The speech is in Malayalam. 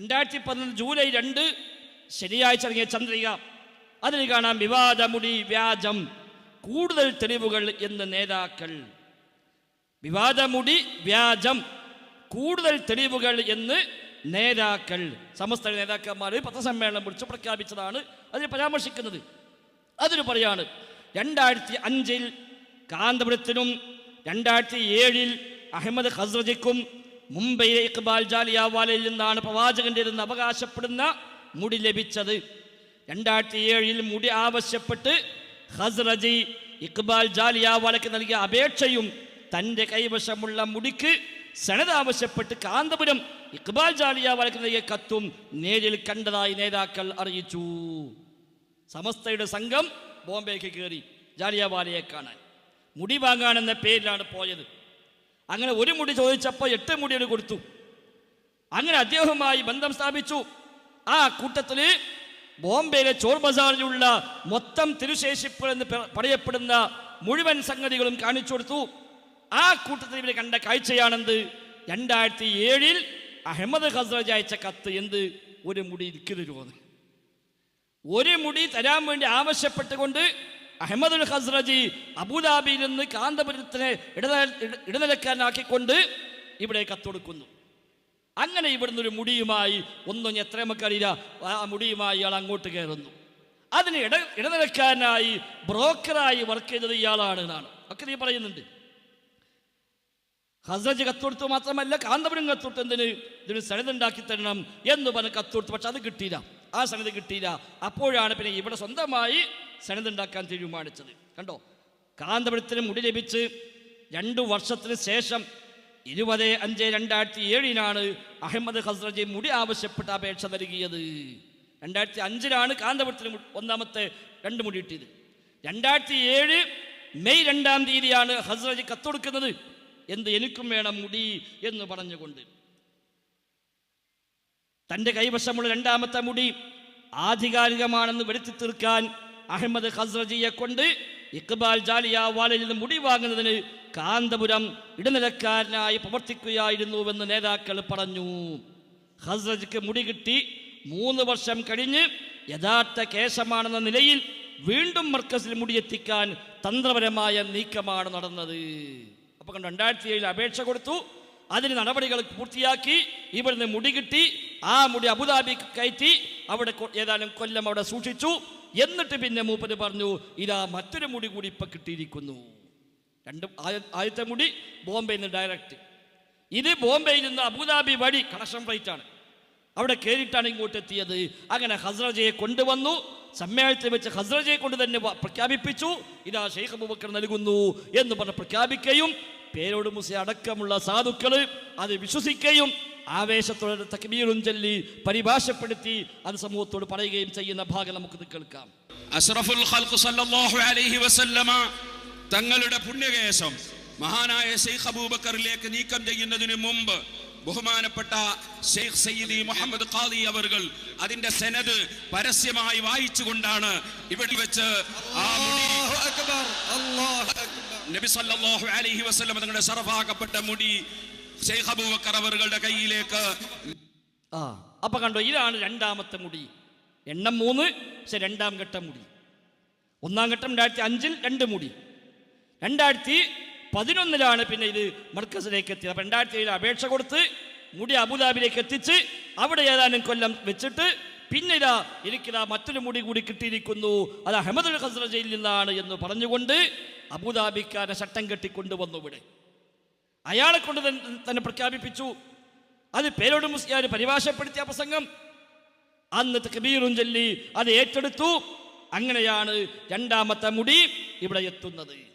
രണ്ടായിരത്തി പതിനൊന്ന് ജൂലൈ രണ്ട് ശനിയാഴ്ച ഇറങ്ങിയ ചന്ദ്രിക. അതിൽ കാണാം വിവാദമുടി വ്യാജം കൂടുതൽ തെളിവുകൾ എന്ന് നേതാക്കൾ. വിവാദമുടി വ്യാജം കൂടുതൽ തെളിവുകൾ എന്ന് നേതാക്കൾ. സമസ്ത നേതാക്കന്മാർ പത്രസമ്മേളനം വിളിച്ചു പ്രഖ്യാപിച്ചതാണ് അതിൽ പരാമർശിക്കുന്നത്. അതിന് പറയാണ് രണ്ടായിരത്തി അഞ്ചിൽ കാന്തപുരത്തിനും രണ്ടായിരത്തി ഏഴിൽ അഹമ്മദ് ഖസ്രജിക്കും മുംബൈയിലെ ഇക്ബാൽ ജാലിയാവാലയിൽ നിന്നാണ് പ്രവാചകന്റെതെന്ന് അവകാശപ്പെടുന്ന മുടി ലഭിച്ചത്. രണ്ടായിരത്തി ഏഴിൽ മുടി ആവശ്യപ്പെട്ട് ഹസ്രജി ഇക്ബാൽ ജാലിയാവാലയ്ക്ക് നൽകിയ അപേക്ഷയും തന്റെ കൈവശമുള്ള മുടിക്ക് സനത് ആവശ്യപ്പെട്ട് കാന്തപുരം ഇക്ബാൽ ജാലിയാവാലയ്ക്ക് നൽകിയ കത്തും നേരിൽ കണ്ടതായി നേതാക്കൾ അറിയിച്ചു. സമസ്തയുടെ സംഘം ബോംബെക്ക് കയറി ജാലിയാവാലയെ കാണാൻ. മുടി വാങ്ങാനെന്ന പേരിലാണ് പോയത്. അങ്ങനെ ഒരു മുടി ചോദിച്ചപ്പോൾ എട്ട് മുടികൾ കൊടുത്തു. അങ്ങനെ അദ്ദേഹവുമായി ബന്ധം സ്ഥാപിച്ചു. ആ കൂട്ടത്തിൽ ബോംബെയിലെ ചോർ ബസാറിലുള്ള മൊത്തം തിരുശേഷിപ്പ് എന്ന് പറയപ്പെടുന്ന മുഴുവൻ സംഗതികളും കാണിച്ചു കൊടുത്തു. ആ കൂട്ടത്തിൽ ഇവർ കണ്ട കാഴ്ചയാണെന്ത്? രണ്ടായിരത്തി ഏഴിൽ അഹമ്മദ് ഹസ്രജ് അയച്ച കത്ത് എന്ത്? ഒരു മുടി ഇരിക്കരുത് ഒരു മുടി തരാൻ വേണ്ടി ആവശ്യപ്പെട്ടുകൊണ്ട് അഹമ്മദുൽ ഹസ്രജി അബുദാബിയിൽ നിന്ന് കാന്തപുരത്തിനെ ഇടന ഇട- ഇടനിലക്കാരനാക്കിക്കൊണ്ട് ഇവിടെ കത്തൊടുക്കുന്നു. അങ്ങനെ ഇവിടുന്ന് ഒരു മുടിയുമായി ഒന്നും എത്ര നമുക്കറിയില്ല ആ മുടിയുമായി ഇയാൾ അങ്ങോട്ട് കയറുന്നു. അതിന് ഇട ഇടനിലക്കാരനായി ബ്രോക്കറായി വർക്ക് ചെയ്തത് ഇയാളാണ് എന്നാണ്. ഒക്കെ നീ പറയുന്നുണ്ട്. ഹസ്രജ് കത്തൊടുത്തു മാത്രമല്ല കാന്തപുരം കത്തൊടുത്ത് എന്തിന്? ഇതിന് സനിതുണ്ടാക്കി തരണം എന്ന് പറഞ്ഞ് കത്തൊടുത്തു. പക്ഷെ അത് കിട്ടിയില്ല. ആ സംഗതി കിട്ടിയില്ല. അപ്പോഴാണ് പിന്നെ ഇവിടെ സ്വന്തമായി സനത് ഉണ്ടാക്കാൻ തീരുമാനിച്ചത്. കണ്ടോ? കാന്തപുരത്തിന് മുടി ലഭിച്ച് രണ്ടു വർഷത്തിന് ശേഷം ഇരുപത് അഞ്ച് രണ്ടായിരത്തി ഏഴിനാണ് അഹമ്മദ് ഹസ്രജി മുടി ആവശ്യപ്പെട്ട അപേക്ഷ നൽകിയത്. രണ്ടായിരത്തി അഞ്ചിലാണ് കാന്തപുരത്തിന് ഒന്നാമത്തെ രണ്ട് മുടി കിട്ടിയത്. രണ്ടായിരത്തി ഏഴ് മെയ് രണ്ടാം തീയതിയാണ് ഹസ്രജി കത്തൊടുക്കുന്നത്. എന്ത് എനിക്കും വേണം മുടി എന്ന് പറഞ്ഞുകൊണ്ട്. തന്റെ കൈവശമുള്ള രണ്ടാമത്തെ മുടി ആധികാരികമാണെന്ന് വരുത്തി തീർക്കാൻ അഹമ്മദ് ഹസ്രജിയെ കൊണ്ട് ഇക്ബാൽ ജാലിയ വാലിൽ നിന്ന് മുടി വാങ്ങുന്നതിന് കാന്തപുരം ഇടനിലക്കാരനായി പ്രവർത്തിക്കുകയായിരുന്നുവെന്ന് നേതാക്കൾ പറഞ്ഞു. ഹസ്രജിക്ക് മുടി കിട്ടി മൂന്ന് വർഷം കഴിഞ്ഞ് യഥാർത്ഥ കേശമാണെന്ന നിലയിൽ വീണ്ടും മർക്കസിൽ മുടിയെത്തിക്കാൻ തന്ത്രപരമായ നീക്കമാണ് നടന്നത്. അപ്പോൾ കണ്ട് രണ്ടായിരത്തി ഏഴിൽ അപേക്ഷ കൊടുത്തു. അതിന് നടപടികൾ പൂർത്തിയാക്കി. ഇവിടുന്ന് മുടി കിട്ടി. ആ മുടി അബുദാബിക്ക് കയറ്റി. അവിടെ ഏതാനും കൊല്ലം അവിടെ സൂക്ഷിച്ചു. എന്നിട്ട് പിന്നെ മൂപ്പര് പറഞ്ഞു ഇതാ മറ്റൊരു മുടി കൂടി ഇപ്പൊ കിട്ടിയിരിക്കുന്നു. രണ്ട് ആദ്യത്തെ മുടി ബോംബെയിൽ നിന്ന് ഡയറക്റ്റ് ഇത് ബോംബെയിൽ നിന്ന് അബുദാബി വഴി കണക്ഷൻ ആണ്. അവിടെ കയറിയിട്ടാണ് ഇങ്ങോട്ട് എത്തിയത്. അങ്ങനെ ഹസ്രജയെ കൊണ്ടുവന്നു. സമ്മേളനത്തിൽ വെച്ച് ഹസ്രജയെ കൊണ്ട് തന്നെ പ്രഖ്യാപിപ്പിച്ചു. ഇതാ ഷെയ്ഖ് അബൂബക്കർ നൽകുന്നു എന്ന് പറഞ്ഞ് പ്രഖ്യാപിക്കുകയും പേരോട് മുസ അടക്കമുള്ള സാധുക്കൾ അത് വിശ്വസിക്കുകയും ആവേശത്തോടെ തക്ബീറും ചൊല്ലി പരിഭാഷപ്പെടുത്തി അത് സമൂഹത്തോട് പറയുകയും ചെയ്യുന്ന ഭാഗം നമുക്ക് കേൾക്കാം. അഷ്റഫുൽ ഖൽഖ് സല്ലല്ലാഹു അലൈഹി വസല്ലമ തങ്ങളുടെ പുണ്യകേശം മഹാനായ ഷെയ്ഖ് അബൂബക്കറിലേക്ക് നീക്കം ചെയ്യുന്നതിന് മുമ്പ് ബഹുമാനപ്പെട്ട ഷെയ്ഖ് സയ്യിദി മുഹമ്മദ് ഖാദി അവർകൾ അതിന്റെ സെനത് പരസ്യമായി വായിച്ചുകൊണ്ടാണ് ഇവിടെ വെച്ച് ആ നബി സല്ലല്ലാഹു അലൈഹി വസല്ലം തങ്ങളുടെ ഷറഫാക്കപ്പെട്ട മുടി ഷെയ്ഖ് അബൂബക്കർ അവരുടെ കയ്യിലേക്ക്. ആ അപ്പൊ കണ്ടോ ഇതാണ് രണ്ടാമത്തെ മുടി. എണ്ണം മൂന്ന് പക്ഷെ രണ്ടാം ഘട്ടം മുടി. ഒന്നാം ഘട്ടം രണ്ടായിരത്തി അഞ്ചിൽ രണ്ട് മുടി. രണ്ടായിരത്തി പതിനൊന്നിലാണ് പിന്നെ ഇത് മർക്കസിലേക്ക് എത്തിയത്. അപ്പം രണ്ടായിരത്തി ഏഴിൽ അപേക്ഷ കൊടുത്ത് മുടി അബുദാബിയിലേക്ക് എത്തിച്ച് അവിടെ ഏതാനും കൊല്ലം വെച്ചിട്ട് പിന്നെ ഇതാ എനിക്കിതാ മറ്റൊരു മുടി കൂടി കിട്ടിയിരിക്കുന്നു. അത് അഹമ്മദ് അഹമ്മദുൽ ജയിലിൽ നിന്നാണ് എന്ന് പറഞ്ഞുകൊണ്ട് അബുദാബിക്കാരെ ചട്ടം കെട്ടിക്കൊണ്ടുവന്നു ഇവിടെ. അയാളെ കൊണ്ട് തന്നെ പ്രഖ്യാപിപ്പിച്ചു. അത് പേരോട് മുസ്ലിയാർ പരിഭാഷപ്പെടുത്തിയ പ്രസംഗം. അന്ന് കബീറും ചൊല്ലി അത് ഏറ്റെടുത്തു. അങ്ങനെയാണ് രണ്ടാമത്തെ മുടി ഇവിടെ എത്തുന്നത്.